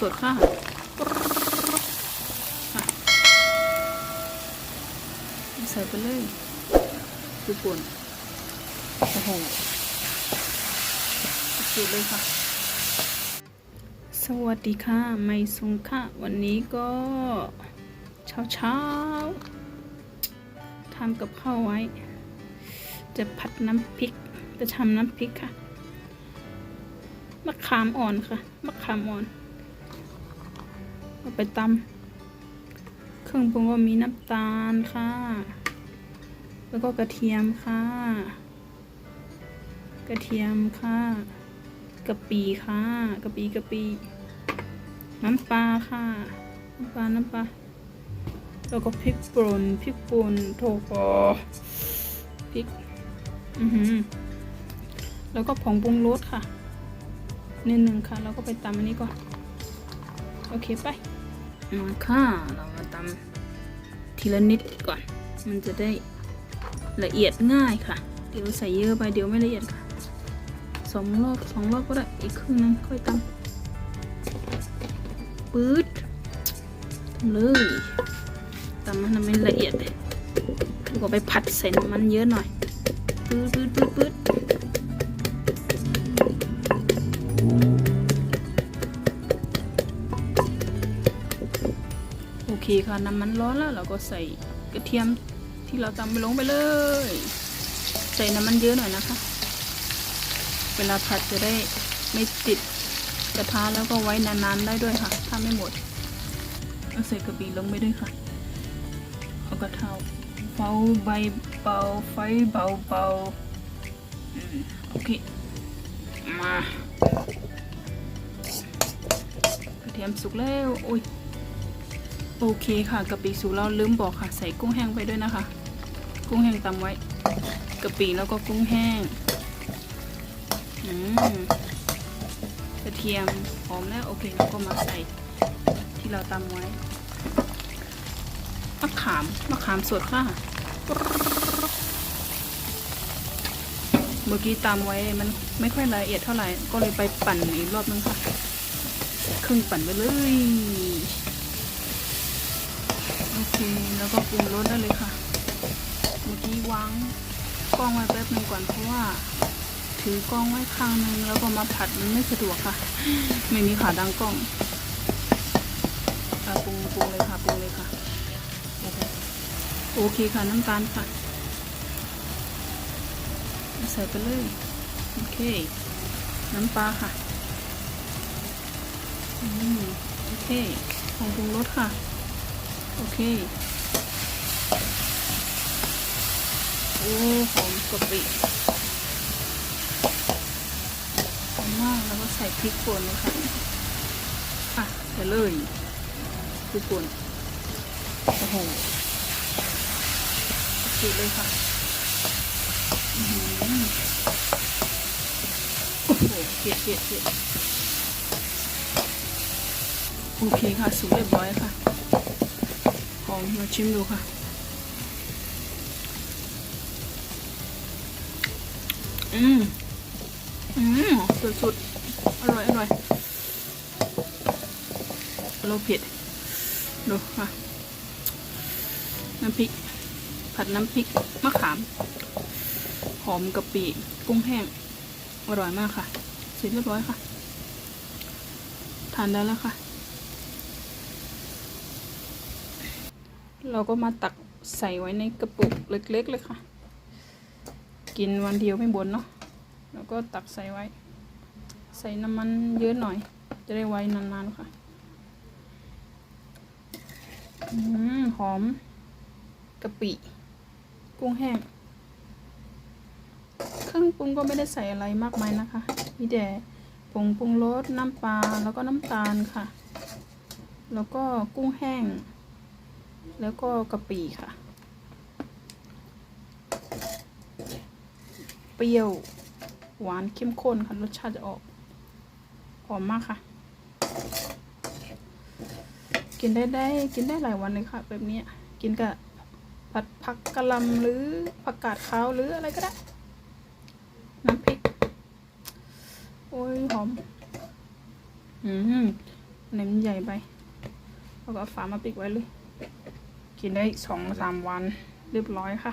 สดค่ะค่ะใส่ไปเลยคือป่นโอ้โหสุดเลยค่ะ สวัสดีค่ะ ไม่ซุงค่ะ วันนี้ก็เช้าเช้าๆทำกับข้าวไว้ จะผัดน้ำพริก จะทำน้ำพริกค่ะ มะขามอ่อนค่ะ มะขามอ่อน เอาไปตำเครื่องปรุงก็มีน้ำตาลค่ะ แล้วก็กระเทียมค่ะ กระเทียมค่ะกะปิค่ะกะปิกะปิน้ำปลาค่ะ น้ำปลา น้ำปลา แล้วก็พริกป่นพริกป่นโถกอพริก อือหือ แล้วก็ผงปรุงรสค่ะนิดหนึ่งค่ะ แล้วก็ไปตำอันนี้ก่อน โอเคไป มาค่ะ เรามาตำทีละนิดก่อน มันจะได้ละเอียดง่ายค่ะ เดี๋ยวใส่เยอะไปเดี๋ยวไม่ละเอียดค่ะสองรอบสองรอบก็ได้อีกครึ่งนึงค่อยตำปื๊ดทำเลยตำให้มันละเอียดแล้วก็ไปผัดใส่น้ำมันเยอะหน่อยปื๊ดปื๊ดปื๊ดปื๊ด เคค่ะน้ำมันร้อนแล้วเราก็ใส่กระเทียมที่เราตำไปลงไปเลย ใส่น้ำมันเยอะหน่อยนะคะ เวลาผัดจะได้ไม่ติดกระทะแล้วก็ไว้นานๆได้ด้วยค่ะ ถ้าไม่หมดเอาใส่กระบี่ลงไปด้วยค่ะเอากระเทาเบาใบเบาไฟเบาเบาๆโอเคมากระเทียมสุกแล้วโอ้ย โอเคค่ะกะปิสูเราลืมบอกค่ะ ใส่กุ้งแห้งไปด้วยนะคะ กุ้งแห้งตำไว้กะปิแล้วก็กุ้งแห้งอืมกระเทียมหอมแล้วโอเคแล้วก็มาใส่ที่เราตำไว้มะขามมะขามสดค่ะ เมื่อกี้ตำไว้มันไม่ค่อยละเอียดเท่าไหร่ ก็เลยไปปั่นอีกรอบนึงค่ะ ครึ่งปั่นไปเลย โอเค แล้วก็ปรุงรสได้เลยค่ะ เมื่อกี้วางกล้องไว้แป๊บหนึงก่อนเพราะว่า ถือกล้องไว้ข้างหนึงแล้วก็มาผัดมันไม่สะดวกค่ะ ไม่มีขาดังกล้องปรุงปรุงเลยค่ะปรุงเลยค่ะ โอเคโอเคค่ะน้ำตาลค่ะ ใส่ไปเลย โอเค น้ำปลาค่ะ อืม โอเคของปรุงรสค่ะ โอเค โอ้หอมกะปิหอมมากแล้วก็ใส่พริกป่นเลยค่ะอะใส่เลยพริกป่นโอ้โหสุดเลยค่ะโอ้โหเผ็ดเผ็ดเผ็ดโอเคค่ะสุกเรียบร้อยค่ะ อมมาชิมดูค่ะ อืม อืม สุดๆ อร่อยอร่อยโลเผ็ด ดูค่ะ น้ำพริก ผัดน้ำพริก มะขาม หอมกะปิ กุ้งแห้ง อร่อยมากค่ะ เสร็จเรียบร้อยค่ะ ทานได้แล้วค่ะ เราก็มาตักใส่ไว้ในกระปุกเล็กๆเลยค่ะ กินวันเดียวไม่บนเนาะแล้วก็ตักใส่ไว้ ใส่น้ำมันเยอะหน่อย จะได้ไว้นานๆค่ะอืมหอมกะปิกุ้งแห้งเครื่องปรุงก็ไม่ได้ใส่อะไรมากมายนะคะ มีแต่ผงปรุงรสน้ำปลาแล้วก็น้ำตาลค่ะ แล้วก็กุ้งแห้ง แล้วก็กะปิค่ะ เปรี้ยว หวานเข้มข้นค่ะ รสชาติจะออก หอมมากค่ะ กินได้ได้ กินได้หลายวันเลยค่ะ แบบนี้ กินกับผัดผักกะหล่ำหรือผักกาดขาวหรืออะไรก็ได้ น้ำพริก โอ้ยหอม อืมอันไหนมันใหญ่ไปเราก็ฝามาปิดไว้เลย กินได้สองสามวันเรียบร้อยค่ะ